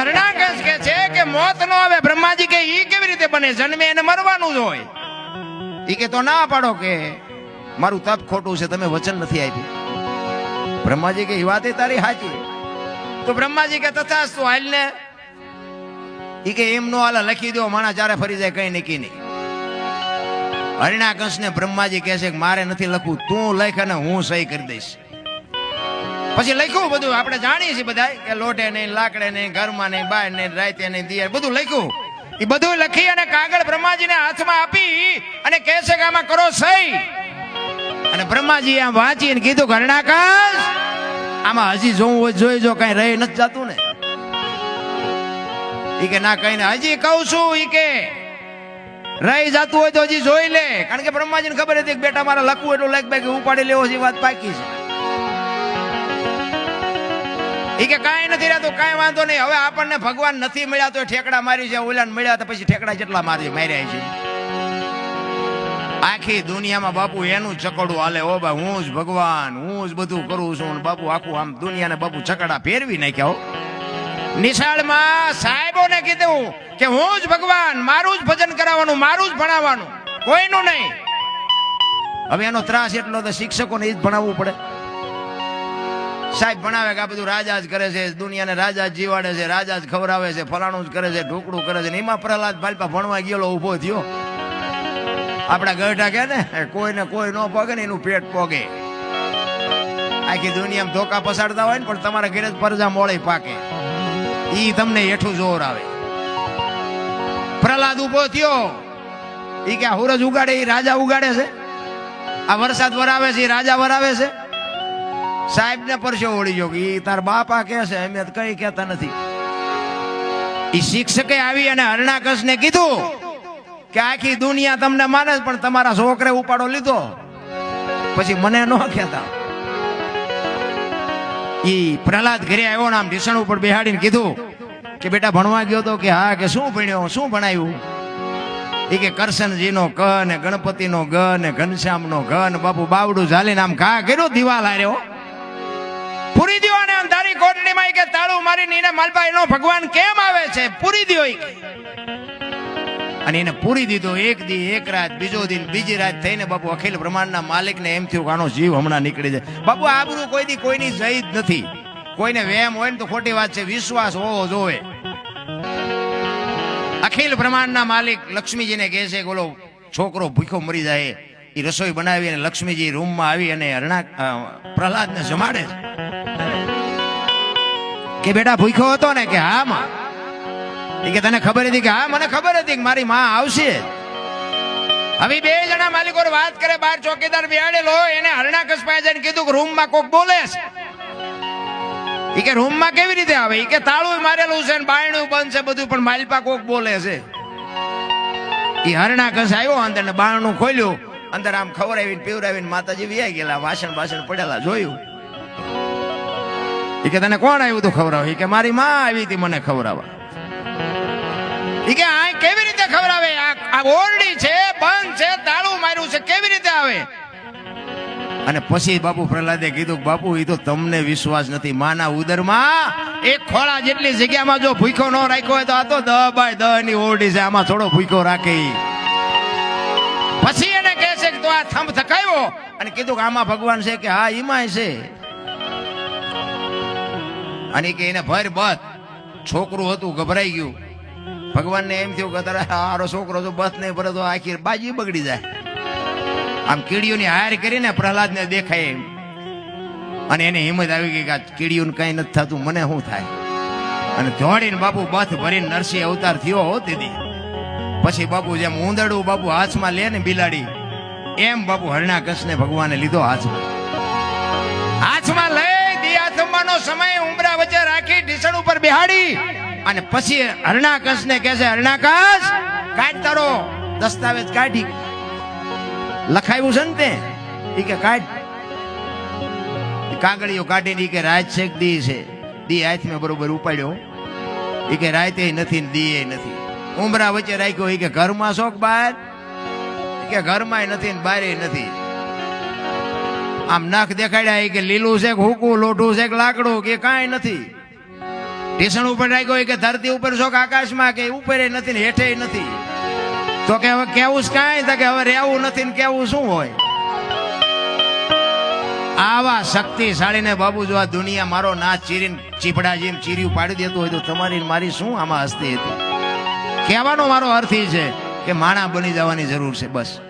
હરણાકશ કે છે કે મોત નો આવે બ્રહ્માજી કે ઈ કેવી રીતે બને? જન્મે એને મરવાનું જ હોય. ઈ કે તો ના પાડો કે મારું તપ ખોટું છે તમે વચન નથી આપ્યું. બ્રહ્માજી કે ઈ વાત તારી સાચી તો બ્રહ્માજી કે તથાસ્તુ હાલ ને. ઈ કે એમનો નો લખી દો માણા જ્યારે ફરી જાય કઈ નક્કી નહીં. હરિણાકંશ ને બ્રહ્માજી કહે છે કે મારે નથી લખવું તું લખ અને હું સહી કરી દઈશ. પછી લખ્યું બધું. આપણે જાણીએ છીએ બધા કે લોટે નહીં, લાકડે નહીં, ઘરમાં નહીં, બહાર નહીં, રાતે નહીં દિયર બધું લખ્યું. એ બધું લખી અને કાગળ બ્રહ્માજીને હાથમાં આપી અને કહે છે કે આમાં કરો સહી. અને બ્રહ્માજી આમ વાંચીને કીધું કે હરણાકાશ આમાં હજી જોવું હોય જોઈ જો, કઈ રહી નથી જતું ને. ઈ કે ના કઈ હજી કહું છું, ઈ કે રહી જતું હોય તો હજી જોઈ લે. કારણ કે બ્રહ્માજીને ખબર હતી બેટા મારા લખવું એટલું લખ બાકી ઉપાડી લેવો છે એ વાત પાકી છે. ઈ કે કાંઈ નથી રહેતું, કાંઈ વાંધો નહીં. હવે આપણને ભગવાન નથી મળ્યા તો ઠેકડા મારી છે ઓલા મળ્યા તો પછી ઠેકડા જેટલા મારી માર્યા છે. આખી દુનિયામાં બાપુ એનું ચકડું હાલે. ઓ ભાઈ, હું જ ભગવાન, હું જ બધું કરું છું. બાપુ આખું આમ દુનિયાને બાપુ ચકડા ફેરવી નાખ્યા નિશાળમાં સાહેબોને કીધું કે હું જ ભગવાન, મારું જ ભજન કરાવવાનું, મારું જ ભણાવવાનું. કોઈનું નહીં. હવે એનો ત્રાસ એટલો તો શિક્ષકોને એ જ ભણાવવું પડે. સાહેબ ભણાવે કે આ બધું રાજા જ કરે છે, દુનિયાને રાજા જ જીવાડે છે, રાજા જ ખવડાવે છે, ફલાણું જ કરે છે, ઢોકળું કરે છે. એમાં પ્રહલાદ ભાલપા ભણવા ગયેલો ઊભો થયો. આપણા ગઢા કે ને કોઈને કોઈ ન પોગે ને એનું પેટ પોગે. આખી દુનિયામાં ધોકા પસાડતા હોય ને, પણ તમારા ઘરે જ પરજા મોળે પાકે. ઈ તમને હેઠું જોર આવે. પ્રહલાદ ઊભો થયો. ઈ કે હુરજ ઉગાડે એ રાજા ઉગાડે છે. આ વરસાદ વરાવે છે એ રાજા વરાવે છે. સાહેબ ને પરસો ઓળી જો એ તાર બાપા કે છે, અમે કઈ કહેતા નથી. એ શિક્ષકે આવી અને હરણાકશ ને કીધું કે આખી દુનિયા તમને માને પણ તમારા છોકરે ઉપાડો લીધો. પછી મને ન કહેતા. ઈ પ્રહલાદ ઘરે આવ્યો ને આમ ઢીસણ ઉપર બેહાડીને કીધું કે બેટા ભણવા ગયો તો કે હા, કે શું ભણ્યો, શું ભણાયું? એ કે કરશનજીનો ક ને ગણપતિનો ગ ને ઘનશ્યામનો ઘ ને બાપુ બાવડું ઝાલીને આમ ઘા કર્યો, દિવાલ હાર્યો. પૂરી દ્યો અને અંધારી કોટડીમાં કે તાળું મારી નીને માલપા, એનો ભગવાન કેમ આવે છે? પૂરી ઈ અને એને પૂરી દીધો એક દી, એક રાત, બીજો દિન, બીજી રાત થઈને બાપુ અખિલ બ્રહ્માંડના માલિકને એમ થયું કે આનો જીવ હમણાં નીકળી જાય. બાપુ આબરૂ કોઈ દી કોઈની જઈ જ નથી. કોઈને વેમ હોય ને તો ખોટી વાત છે, વિશ્વાસ હોવો જોવે અખિલ બ્રહ્માંડના માલિક લક્ષ્મીજીને કહે છે કે છોકરો ભૂખો મરી જાય. એ રસોઈ બનાવી અને લક્ષ્મીજી રૂમમાં આવી અને હરણા પ્રહલાદને જમાડે. છે કે બેટા ભૂખ્યો હતો ને કે હા માં? કે તને ખબર હતી કે હા, મને ખબર હતી કે મારી માં આવશે. હવે બે જણા માલિકો વાત કરે, બાર ચોકીદાર બિહાડેલો એને હરણા પાસે જઈને કીધું કે રૂમમાં કોક બોલે છે. એ કે રૂમમાં કેવી રીતે આવે? એ કે તાળું મારેલું છે ને બાયણું બંધ છે બધું, પણ માલપા કોક બોલે છે. એ હરણા કસ આવ્યો અંદર ને બારણું ખોલ્યું. અંદર આમ ખવડાવીને પીવડાવીને માતાજી વ્યાઈ ગયેલા, વાસણ બાસણ પડેલા, જોયું. એ કે, તને કોણ આવ્યું તું ખવડાવ કે, મારી માં આવી હતી મને ખવડાવવા. એ કે, આ કેવી રીતે ખવડાવે? આ ઓરડી છે, બંધ છે તાળું માર્યું છે, કેવી રીતે આવે? અને પછી બાપુ પ્રહલાદે કીધું, બાપુ એ તો તમને વિશ્વાસ નથી. માના ઉદરમાં એક ખોળા જેટલી જગ્યામાં જો ભૂખો ન રાખ્યો હોય તો આ તો દહ બાય દહની ઓરડી છે. આમાં થોડો ભૂખો રાખે પછી એને કહે તો આ થંભ થકાયો. અને કીધું કે આમાં ભગવાન છે કે હા એમાં છે. અને કે એને ભર બસ. છોકરું હતું, ગભરાઈ ગયું. ભગવાનને એમ થયું કે તારે હારો છોકરો તો બસ નહીં ભરે તો આખી બાજી બગડી જાય. આમ કીડીઓની હાર કરીને પ્રહલાદને દેખાય એમ. અને એને હિંમત આવી ગઈ કે આ કીડીઓને કઈ નથી થતું, મને શું થાય? અને દોડીને બાપુ બથ ભરીને નરસિંહ અવતાર થયો હો દીદી પછી બાપુ જેમ ઉંદડું બાપુ હાથમાં લે ને બિલાડી એમ બાપુ હરણાકશને ભગવાને લીધો હાથમાં. હાથમાં લઈ દિયા થંભાનો સમય ઉમરા વચ્ચે રાખી ઢીસણ ઉપર બિહાડી અને પછી હરણાકશ ને કહે છે, હરણાકશ, કાઢ તારો દસ્તાવેજ કાઢી. લખાયું છે ને તે? ઈ કે કાઢ. કાગળીઓ કાઢીને ઈ કે રાજ છે દી છે? દી હાથ મેં બરોબર ઉપાડ્યો. ઈ કે રાતે નથી દી દીએ નથી. ઉમરા વચ્ચે રાખ્યો, ઈ કે ઘરમાં શોખ બહાર કે ઘરમાં નથી ને બારે નથી. આમ નખ દેખાડ્યા કે લીલું છે હુકું, લોઢું છે લાકડું, કે કાંઈ નથી. ટેશન ઉપર રાખ્યો કે ધરતી ઉપર છો કે આકાશમાં કે ઉપર નથી ને હેઠે નથી. તો કે હવે કેવું જ કાંઈ? તો કે હવે રહેવું નથી ને કેવું શું હોય? આવા શક્તિશાળીને બાબુ જો આ દુનિયા મારો ના ચીરીને ચીપડા જેમ ચીર્યું પાડી દેતું હોય તો તમારી મારી શું આમાં હસ્તી હતી? કહેવાનો મારો અર્થ એ છે કે માણા બની જવાની જરૂર છે બસ.